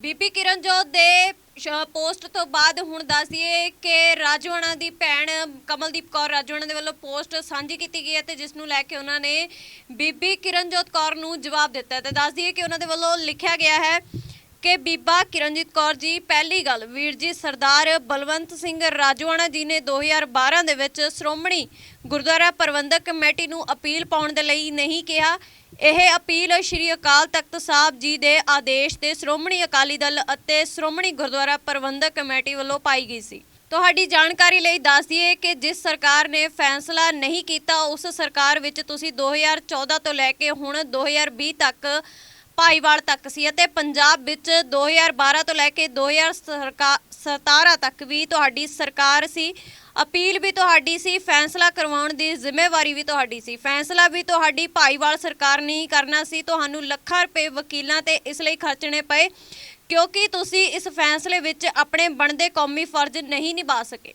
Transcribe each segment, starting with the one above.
ਬੀਬੀ ਕਿਰਨਜੋਤ ਦੇ ਸ਼- ਪੋਸਟ ਤੋਂ ਬਾਅਦ ਹੁਣ ਦੱਸ ਦਈਏ ਕਿ ਰਾਜਵਾਨਾ ਦੀ ਭੈਣ, ਕਮਲਦੀਪ ਕੌਰ ਰਾਜਵਾਨਾ ਦੇ ਵੱਲੋਂ ਪੋਸਟ ਸਾਂਝੀ ਕੀਤੀ ਗਈ ਹੈ ਤੇ ਜਿਸ ਨੂੰ ਲੈ ਕੇ ਉਹਨਾਂ ਨੇ ਬੀਬੀ ਕਿਰਨਜੋਤ ਕੌਰ ਨੂੰ ਜਵਾਬ ਦਿੱਤਾ ਹੈ। ਤੇ ਦੱਸ ਦਈਏ ਕਿ ਉਹਨਾਂ ਦੇ ਵੱਲੋਂ ਲਿਖਿਆ ਗਿਆ ਹੈ ਕਿ ਬੀਬਾ ਕਿਰਨਜੀਤ ਕੌਰ ਜੀ, ਪਹਿਲੀ ਗੱਲ, ਵੀਰ ਜੀ, ਸਰਦਾਰ ਬਲਵੰਤ ਸਿੰਘ ਰਾਜਵਾਣਾ ਜੀ ਨੇ 2012 ਦੇ ਵਿੱਚ ਸ਼੍ਰੋਮਣੀ ਗੁਰਦੁਆਰਾ ਪ੍ਰਬੰਧਕ ਕਮੇਟੀ ਨੂੰ ਅਪੀਲ ਪਾਉਣ ਦੇ ਲਈ ਨਹੀਂ ਕਿਹਾ। ਇਹ ਅਪੀਲ ਸ਼੍ਰੀ ਅਕਾਲ ਤਖਤ ਸਾਹਿਬ ਜੀ ਦੇ ਆਦੇਸ਼ ਤੇ ਸ਼੍ਰੋਮਣੀ ਅਕਾਲੀ ਦਲ ਅਤੇ ਸ਼੍ਰੋਮਣੀ ਗੁਰਦੁਆਰਾ ਪ੍ਰਬੰਧਕ ਕਮੇਟੀ ਵੱਲੋਂ ਪਾਈ ਗਈ ਸੀ। ਤੁਹਾਡੀ ਜਾਣਕਾਰੀ ਲਈ ਦੱਸ ਦਈਏ ਕਿ ਜਿਸ ਸਰਕਾਰ ਨੇ ਫੈਸਲਾ ਨਹੀਂ ਕੀਤਾ, ਉਸ ਸਰਕਾਰ ਵਿੱਚ ਤੁਸੀਂ 2014 ਤੋਂ ਲੈ ਕੇ ਹੁਣ 2020 ਤੱਕ ਭਾਈਵਾਲ ਤੱਕ ਸੀ ਅਤੇ ਪੰਜਾਬ ਵਿੱਚ 2012 ਤੋਂ ਲੈ ਕੇ 2017 ਤੱਕ ਵੀ ਤੁਹਾਡੀ ਸਰਕਾਰ ਸੀ। ਅਪੀਲ ਵੀ ਤੁਹਾਡੀ ਸੀ, ਫੈਸਲਾ ਕਰਵਾਉਣ ਦੀ ਜ਼ਿੰਮੇਵਾਰੀ ਵੀ ਤੁਹਾਡੀ ਸੀ। ਫੈਸਲਾ ਵੀ ਤੁਹਾਡੀ ਭਾਈਵਾਲ ਸਰਕਾਰ ਨੇ ਹੀ ਕਰਨਾ ਸੀ। ਤੁਹਾਨੂੰ ਲੱਖਾਂ ਰੁਪਏ ਵਕੀਲਾਂ ਤੇ ਇਸ ਲਈ ਖਰਚਣੇ ਪਏ, ਕਿਉਂਕਿ ਤੁਸੀਂ ਇਸ ਫੈਸਲੇ ਵਿੱਚ ਆਪਣੇ ਬਣਦੇ ਕੌਮੀ ਫਰਜ਼ ਨਹੀਂ ਨਿਭਾ ਸਕੇ।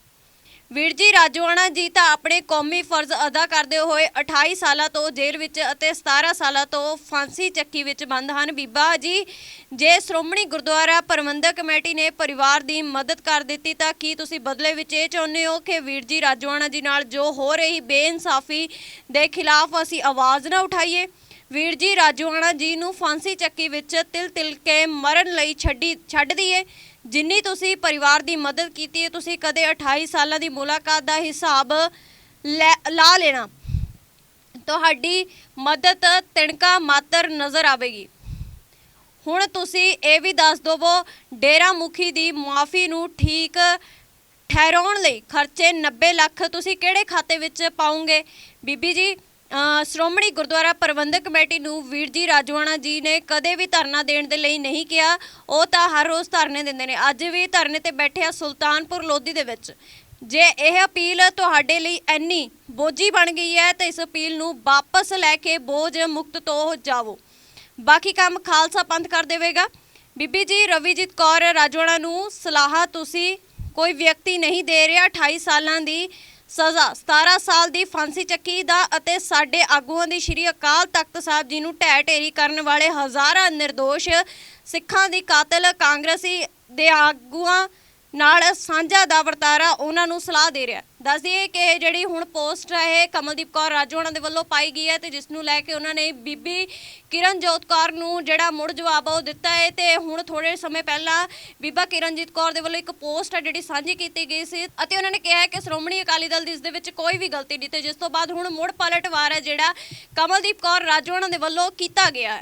ਵੀਰ ਜੀ ਰਾਜਵਾਨਾ ਜੀ ਤਾਂ ਆਪਣੇ ਕੌਮੀ ਫਰਜ਼ ਅਦਾ ਕਰਦੇ ਹੋਏ 28 ਸਾਲਾਂ ਤੋਂ ਜੇਲ੍ਹ ਵਿੱਚ ਅਤੇ 17 ਸਾਲਾਂ ਤੋਂ ਫਾਂਸੀ ਚੱਕੀ ਵਿੱਚ ਬੰਦ ਹਨ। ਬੀਬਾ ਜੀ, ਜੇ ਸ਼੍ਰੋਮਣੀ ਗੁਰਦੁਆਰਾ ਪ੍ਰਬੰਧਕ ਕਮੇਟੀ ਨੇ ਪਰਿਵਾਰ ਦੀ ਮਦਦ ਕਰ ਦਿੱਤੀ ਤਾਂ ਕੀ ਤੁਸੀਂ ਬਦਲੇ ਵਿੱਚ ਇਹ ਚਾਹੁੰਦੇ ਹੋ ਕਿ ਵੀਰ ਜੀ ਰਾਜਵਾਨਾ ਜੀ ਨਾਲ ਜੋ ਹੋ ਰਹੀ ਬੇਇਨਸਾਫੀ ਦੇ ਖਿਲਾਫ ਅਸੀਂ ਆਵਾਜ਼ ਨਾ ਉਠਾਈਏ? ਵੀਰ ਜੀ ਰਾਜਵਾਨਾ ਜੀ ਨੂੰ ਫਾਂਸੀ ਚੱਕੀ ਵਿੱਚ ਤਿਲ ਤਿਲ ਕੇ ਮਰਨ ਲਈ ਛੱਡੀ ਛੱਡ ਦਈਏ। ਜਿੰਨੀ ਤੁਸੀਂ ਪਰਿਵਾਰ ਦੀ ਮਦਦ ਕੀਤੀ ਹੈ, ਤੁਸੀਂ ਕਦੇ 28 ਸਾਲਾਂ ਦੀ ਮੁਲਾਕਾਤ ਦਾ ਹਿਸਾਬ ਲੈ- ਲਾ ਲੈਣਾ। ਤੁਹਾਡੀ ਮਦਦ ਤਿਣਕਾ ਮਾਤਰ ਨਜ਼ਰ ਆਵੇਗੀ। ਹੁਣ ਤੁਸੀਂ ਇਹ ਵੀ ਦੱਸ ਦਵੋ ਡੇਰਾ ਮੁਖੀ ਦੀ ਮਾਫੀ ਨੂੰ ਠੀਕ ਠਹਿਰਾਉਣ ਲਈ ਖਰਚੇ 90 ਲੱਖ ਤੁਸੀਂ ਕਿਹੜੇ ਖਾਤੇ ਵਿੱਚ ਪਾਉਂਗੇ? ਬੀਬੀ ਜੀ ਸ਼੍ਰੋਮਣੀ ਗੁਰਦੁਆਰਾ ਪ੍ਰਬੰਧਕ ਕਮੇਟੀ ਨੂੰ ਵੀਰ ਜੀ ਰਾਜਵਾਨਾ ਜੀ ਨੇ ਕਦੇ ਵੀ ਧਰਨਾ ਦੇਣ ਦੇ ਲਈ ਨਹੀਂ ਕਿਹਾ। ਉਹ ਤਾਂ ਹਰ ਰੋਜ਼ ਧਰਨੇ ਦਿੰਦੇ ਨੇ। ਅੱਜ ਵੀ ਧਰਨੇ ਤੇ ਬੈਠੇ ਆ ਸੁਲਤਾਨਪੁਰ ਲੋਧੀ ਦੇ ਵਿੱਚ। ਜੇ ਇਹ ਅਪੀਲ ਤੁਹਾਡੇ ਲਈ ਇੰਨੀ ਬੋਝੀ ਬਣ ਗਈ ਹੈ, ਤਾਂ ਇਸ ਅਪੀਲ ਨੂੰ ਵਾਪਸ ਲੈ ਕੇ ਬੋਝ ਮੁਕਤ ਤੋਂ ਜਾਵੋ। ਬਾਕੀ ਕੰਮ ਖਾਲਸਾ ਪੰਥ ਕਰ ਦੇਵੇਗਾ। ਬੀਬੀ ਜੀ, ਰਵੀਜੀਤ ਕੌਰ ਰਾਜਵਾਨਾ ਨੂੰ ਸਲਾਹ ਤੁਸੀਂ ਕੋਈ ਵਿਅਕਤੀ ਨਹੀਂ ਦੇ ਰਿਹਾ। 28 ਸਾਲਾਂ ਦੀ ਸਜ਼ਾ। 17 ਸਾਲ ਦੀ ਫਾਂਸੀ ਚੱਕੀ ਦਾ ਅਤੇ ਸਾਡੇ ਆਗੂਆਂ ਦੀ ਸ਼੍ਰੀ ਅਕਾਲ ਤਖਤ ਸਾਹਿਬ ਜੀ ਨੂੰ ਢਹਿ ਢੇਰੀ ਕਰਨ ਵਾਲੇ ਹਜ਼ਾਰਾਂ ਨਿਰਦੋਸ਼ ਸਿੱਖਾਂ ਦੀ ਕਾਤਲ ਕਾਂਗਰਸੀ ਦੇ ਆਗੂਆਂ ਨਾਲ ਸਾਂਝਾ ਦਾ ਵਰਤਾਰਾ ਉਹਨਾਂ ਨੂੰ ਸਲਾਹ ਦੇ ਰਿਹਾ ਦੱਸ ਦਈਏ ਕਿ ਇਹ ਜਿਹੜੀ ਹੁਣ ਪੋਸਟ ਹੈ ਇਹ ਕਮਲਦੀਪ ਕੌਰ ਰਾਜੋਣਾ ਦੇ ਵੱਲੋਂ ਪਾਈ ਗਈ ਹੈ ਤੇ ਜਿਸ ਨੂੰ ਲੈ ਕੇ ਉਹਨਾਂ ਨੇ ਬੀਬੀ ਕਿਰਨਜੋਤ ਕੌਰ ਨੂੰ ਜਿਹੜਾ ਮੁੜ ਜਵਾਬ ਆ ਉਹ ਦਿੱਤਾ ਹੈ ਤੇ ਹੁਣ ਥੋੜੇ ਸਮੇਂ ਪਹਿਲਾਂ ਬੀਬਾ ਕਿਰਨਜੀਤ ਕੌਰ ਦੇ ਵੱਲੋਂ ਇੱਕ ਪੋਸਟ ਹੈ ਜਿਹੜੀ ਸਾਂਝੀ ਕੀਤੀ ਗਈ ਸੀ ਅਤੇ ਉਹਨਾਂ ਨੇ ਕਿਹਾ ਹੈ ਕਿ ਸ਼੍ਰੋਮਣੀ ਅਕਾਲੀ ਦਲ ਦੀ ਇਸ ਦੇ ਵਿੱਚ ਕੋਈ ਵੀ ਗਲਤੀ ਨਹੀਂ ਤੇ ਜਿਸ ਤੋਂ ਬਾਅਦ ਹੁਣ ਮੁੜ ਪਲਟਵਾਰ ਹੈ ਜਿਹੜਾ ਕਮਲਦੀਪ ਕੌਰ ਰਾਜੋਣਾ ਦੇ ਵੱਲੋਂ ਕੀਤਾ ਗਿਆ ਹੈ।